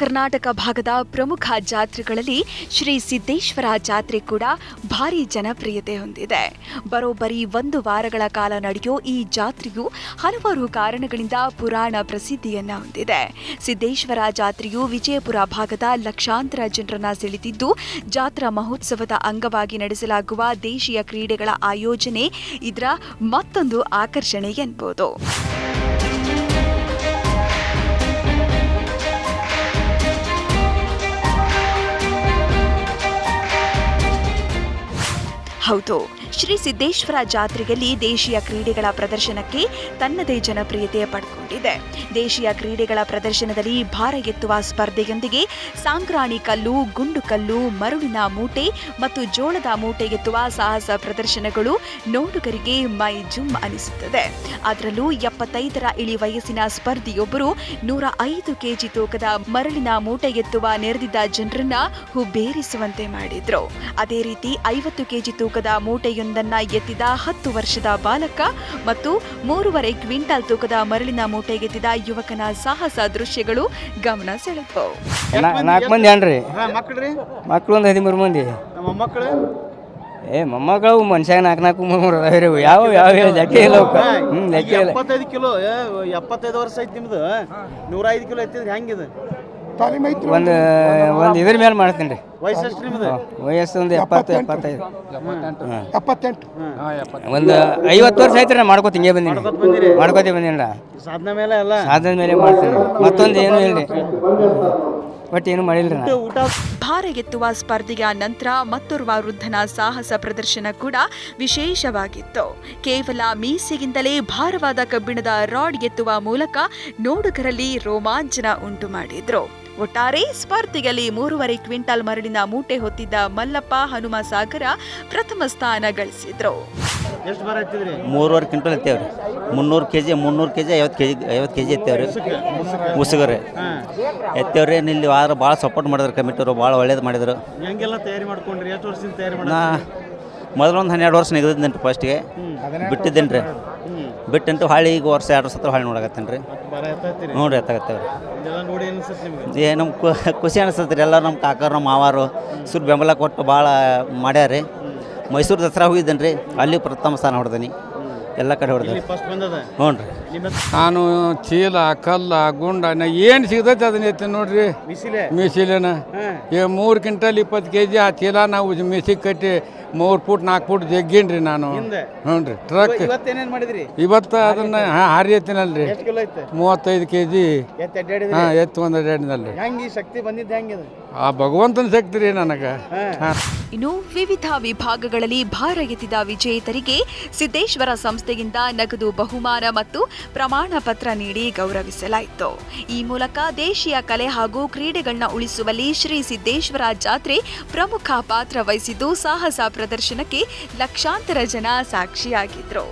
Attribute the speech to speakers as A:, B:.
A: ಕರ್ನಾಟಕ ಭಾಗದ ಪ್ರಮುಖ ಜಾತ್ರೆಗಳಲ್ಲಿ ಶ್ರೀ ಸಿದ್ದೇಶ್ವರ ಜಾತ್ರೆ ಕೂಡ ಭಾರಿ ಜನಪ್ರಿಯತೆ ಹೊಂದಿದೆ. ಬರೋಬ್ಬರಿ ಒಂದು ವಾರಗಳ ಕಾಲ ನಡೆಯೋ ಈ ಜಾತ್ರೆಯು ಹಲವಾರು ಕಾರಣಗಳಿಂದ ಪುರಾಣ ಪ್ರಸಿದ್ಧಿಯನ್ನು ಹೊಂದಿದೆ. ಸಿದ್ದೇಶ್ವರ ಜಾತ್ರೆಯು ವಿಜಯಪುರ ಭಾಗದ ಲಕ್ಷಾಂತರ ಜನರನ್ನ ಸೆಳೆದಿದ್ದು, ಜಾತ್ರಾ ಮಹೋತ್ಸವದ ಅಂಗವಾಗಿ ನಡೆಸಲಾಗುವ ದೇಶೀಯ ಕ್ರೀಡೆಗಳ ಆಯೋಜನೆ ಇದರ ಮತ್ತೊಂದು ಆಕರ್ಷಣೆ ಎನ್ಬೋದು. આવતો. ಶ್ರೀ ಸಿದ್ದೇಶ್ವರ ಜಾತ್ರೆಯಲ್ಲಿ ದೇಶೀಯ ಕ್ರೀಡೆಗಳ ಪ್ರದರ್ಶನಕ್ಕೆ ತನ್ನದೇ ಜನಪ್ರಿಯತೆ ಪಡ್ಕೊಂಡಿದೆ. ದೇಶೀಯ ಕ್ರೀಡೆಗಳ ಪ್ರದರ್ಶನದಲ್ಲಿ ಭಾರ ಎತ್ತುವ ಸ್ಪರ್ಧೆಯೊಂದಿಗೆ ಸಾಂಕ್ರಾಣಿ ಕಲ್ಲು, ಗುಂಡು ಕಲ್ಲು, ಮರುಳಿನ ಮೂಟೆ ಮತ್ತು ಜೋಳದ ಮೂಟೆ ಎತ್ತುವ ಸಾಹಸ ಪ್ರದರ್ಶನಗಳು ನೋಡುಗರಿಗೆ ಮೈ ಜುಮ್ ಅನಿಸುತ್ತದೆ. ಅದರಲ್ಲೂ ಎಪ್ಪತ್ತೈದರ ಇಳಿ ವಯಸ್ಸಿನ ಸ್ಪರ್ಧಿಯೊಬ್ಬರು ನೂರ ಐದು ಕೆಜಿ ತೂಕದ ಮರಳಿನ ಮೂಟೆ ಎತ್ತುವ ನೆರೆದಿದ್ದ ಜನರನ್ನ ಹುಬ್ಬೇರಿಸುವಂತೆ ಮಾಡಿದ್ರು. ಅದೇ ರೀತಿ ಐವತ್ತು ಕೆಜಿ ತೂಕದ ಮೂಟೆಯೊಂದನ್ನ ಎತ್ತಿದ ಹತ್ತು ವರ್ಷದ ಬಾಲಕ ಮತ್ತು ಮೂರುವರೆ ಕ್ವಿಂಟಲ್ ತೂಕದ ಮರಳಿನ ಮೂಟೆ ಎತ್ತಿದ ಯುವಕನ ಸಾಹಸ ದೃಶ್ಯಗಳು ಗಮನ ಸೆಳೆದವು
B: ನಾಲ್ಕು ಮಂದಿ
C: ಅನ್ರಿ
B: ಮಕ್ಕಳು ಒಂದು ಹದಿಮೂರು ಮಂದಿ.
C: ನಮ್ಮ ಮೊಮ್ಮಕ್ಕಳು
B: ಏ ಮೊಮ್ಮಕ್ಕಳು ಮನುಷ್ಯಾಗ ನಾಲ್ಕು ನಾಲ್ಕು ಮೂರು ಅದಾವ ರೀ ಯಾವ ಯಾವ ಲೆಕ್ಕ ಇಲ್ಲ ಅವಕ್ಕ ಹ್ಞೂ ಲೆಕ್ಕ ಇಲ್ಲ.
C: ಎಪ್ಪತ್ತೈದು ಕಿಲೋ ಎಪ್ಪತ್ತೈದು ವರ್ಷ ಐತಿ ನಿಮ್ದು. ನೂರ ಐದು ಕಿಲೋ ಎತ್ತಿದ್ರಿ ಹೆಂಗಿದೆ?
B: ಒಂದು ಒಂದು ಇದ್ರ ಮೇಲೆ ಮಾಡ್ತೀನಿ ರೀ.
C: ವಯಸ್ಸು ಎಷ್ಟು ನಿಮ್ದು
B: ವಯಸ್ಸು ಒಂದು ಎಪ್ಪತ್ತು ಎಪ್ಪತ್ತೈದು.
D: ಎಪ್ಪತ್ತೆಂಟು.
B: ಒಂದು ಐವತ್ತು ವರ್ಷ ಆಯ್ತು ನಾ ಮಾಡ್ಕೋತ ಹಿಂಗೆ ಬಂದೀನಿ.
C: ಬಂದಿರಿ?
B: ಮಾಡ್ಕೋತೀವಿ ಬಂದೀನಿ
C: ಸಾಧನೆ ಮೇಲೆ ಅಲ್ಲ?
B: ಸಾಧನೆ ಮೇಲೆ ಮಾಡ್ತೀನಿ. ಮತ್ತೊಂದು ಏನೂ ಇಲ್ಲ ರೀ. ಬಟ್ ಏನು ಮಾಡಿಲ್ಲ ರೀ ನಾ.
C: ಊಟ
A: ಭಾರ ಎತ್ತುವ ಸ್ಪರ್ಧೆಯ ನಂತರ ಮತ್ತೋರ್ವ ವೃದ್ಧನ ಸಾಹಸ ಪ್ರದರ್ಶನ ಕೂಡ ವಿಶೇಷವಾಗಿತ್ತು. ಕೇವಲ ಮೀಸೆಗಿಂದಲೇ ಭಾರವಾದ ಕಬ್ಬಿಣದ ರಾಡ್ ಎತ್ತುವ ಮೂಲಕ ನೋಡುಗರಲ್ಲಿ ರೋಮಾಂಚನ ಉಂಟು ಮಾಡಿದ್ರು ಒಟ್ಟಾರೆ ಸ್ಪರ್ಧೆಯಲ್ಲಿ ಮೂರುವರೆ ಕ್ವಿಂಟಲ್ ಮರಳಿನ ಮೂಟೆ ಹೊತ್ತಿದ್ದ ಮಲ್ಲಪ್ಪ ಹನುಮ ಸಾಗರ ಪ್ರಥಮ ಸ್ಥಾನ ಗಳಿಸಿದ್ರು.
E: ಮೂರುವರೆ ಕ್ವಿಂಟಲ್ ಎತ್ತೇವ್ರಿ. ಮುನ್ನೂರು ಕೆ ಜಿ ಮುನ್ನೂರು ಕೆ ಜಿ ಐವತ್ತು ಕೆ ಜಿ ಐವತ್ತು ಕೆ ಜಿ ಎತ್ತೇವ್ರಿ ಉಸುಗರೆ ಎತ್ತೇವ್ರಿ ಇಲ್ಲಿ ಆದ್ರೆ ಭಾಳ ಸಪೋರ್ಟ್ ಮಾಡಿದ್ರು ಕಮಿಟಿಯವರು ಭಾಳ ಒಳ್ಳೇದು ಮಾಡಿದ್ರು.
C: ಹೆಂಗೆಲ್ಲ ತಯಾರಿ ಮಾಡ್ಕೊಂಡ್ರಿ? ಎಷ್ಟು ವರ್ಷದಿಂದ ತಯಾರಿ ಮಾಡಿ
E: ನಾ ಮೊದಲೊಂದು ಹನ್ನೆರಡು ವರ್ಷ ನಿಗದಿದ್ದೇನೆ ರೀ ಫಸ್ಟಿಗೆ ಬಿಟ್ಟಿದ್ದೇನೆ ರೀ ಬಿಟ್ಟಂಟು ಹಾಳಿ ಈಗ ವರ್ಷ ಎರಡು ವರ್ಷ ಹತ್ರ ಹಾಳಿ ನೋಡಕತ್ತೇನೆ ರೀ ನೋಡ್ರಿ ಎತ್ತಾಗತ್ತೇವೆ
C: ರೀ ನೋಡಿ ಏನು ಅನ್ಸುತ್ತೆ
E: ಏ ನಮ್ಮ ಖುಷಿ ಅನಿಸ್ತದೆ ರೀ ಎಲ್ಲ ನಮ್ಮ ಕಾಕರು ನಮ್ಮ ಮಾವಾರು ಸುರ್ ಬೆಂಬಲ ಕೊಟ್ಟು ಭಾಳ ಮಾಡ್ಯಾರ ರೀ ಮೈಸೂರು ದಸರಾ ಹೋಗಿದ್ದೇನೆ ರೀ ಅಲ್ಲಿ ಪ್ರಥಮ ಸ್ಥಾನ ಹೊಡೆದೀನಿ. ಎಲ್ಲ ಕಡೆ ಹೊಡೆದೇನೆ.
C: ಫಸ್ಟ್ ಬಂದದ?
E: ಹ್ಞೂ ರೀ
D: ನಾನು ಚೀಲ ಕಲ್ಲ ಗುಂಡ ಏನು ಸಿಗ್ತೈತೆ ಅದನ್ನ ಎತ್ತಿ ನೋಡ್ರಿ? ಮಿಸಿಲೇನ? ಈ ಮೂರು ಕ್ವಿಂಟಲ್ ಇಪ್ಪತ್ತು ಕೆ ಜಿ ಆ ಚೀಲ ನಾವು ಮಿಸಿಗೆ ಕಟ್ಟಿ ಮೂರು ಫುಟ್ ನಾಲ್ಕು ಫುಟ್ ಜಗ್ಗೀನ್ರಿ ನಾನು.
C: ಹಿಂದೆ?
D: ಹ್ಞೂ ರೀ ಟ್ರಕ್ ಇವತ್ತು ಅದನ್ನ ಹಾಂ ಹಾರಿ ಎತ್ತಿನಲ್ರಿ. ಮೂವತ್ತೈದು ಕೆ ಜಿ
C: ಎತ್ತು ಅಡ್ಡಾಡಿದ್ರಿ
D: ಹಾಂ ಎತ್ತು ಒಂದು
C: ಹೆಂಗಿದೆ
D: ಆ ಭಗವಂತನ ಶಕ್ತಿ ರೀ ನನಗೆ. ಹಾಂ.
A: ಇನ್ನು ವಿವಿಧ ವಿಭಾಗಗಳಲ್ಲಿ ಭಾರ ಎತ್ತಿದ ವಿಜೇತರಿಗೆ ಸಿದ್ದೇಶ್ವರ ಸಂಸ್ಥೆಯಿಂದ ನಗದು ಬಹುಮಾನ ಮತ್ತು ಪ್ರಮಾಣ ಪತ್ರ ನೀಡಿ ಗೌರವಿಸಲಾಯಿತು. ಈ ಮೂಲಕ ದೇಶೀಯ ಕಲೆ ಹಾಗೂ ಕ್ರೀಡೆಗಳನ್ನ ಉಳಿಸುವಲ್ಲಿ ಶ್ರೀ ಸಿದ್ದೇಶ್ವರ ಜಾತ್ರೆ ಪ್ರಮುಖ ಪಾತ್ರ ವಹಿಸಿದ್ದು ಸಾಹಸ ಪ್ರದರ್ಶನಕ್ಕೆ ಲಕ್ಷಾಂತರ ಜನ ಸಾಕ್ಷಿಯಾಗಿದ್ರು.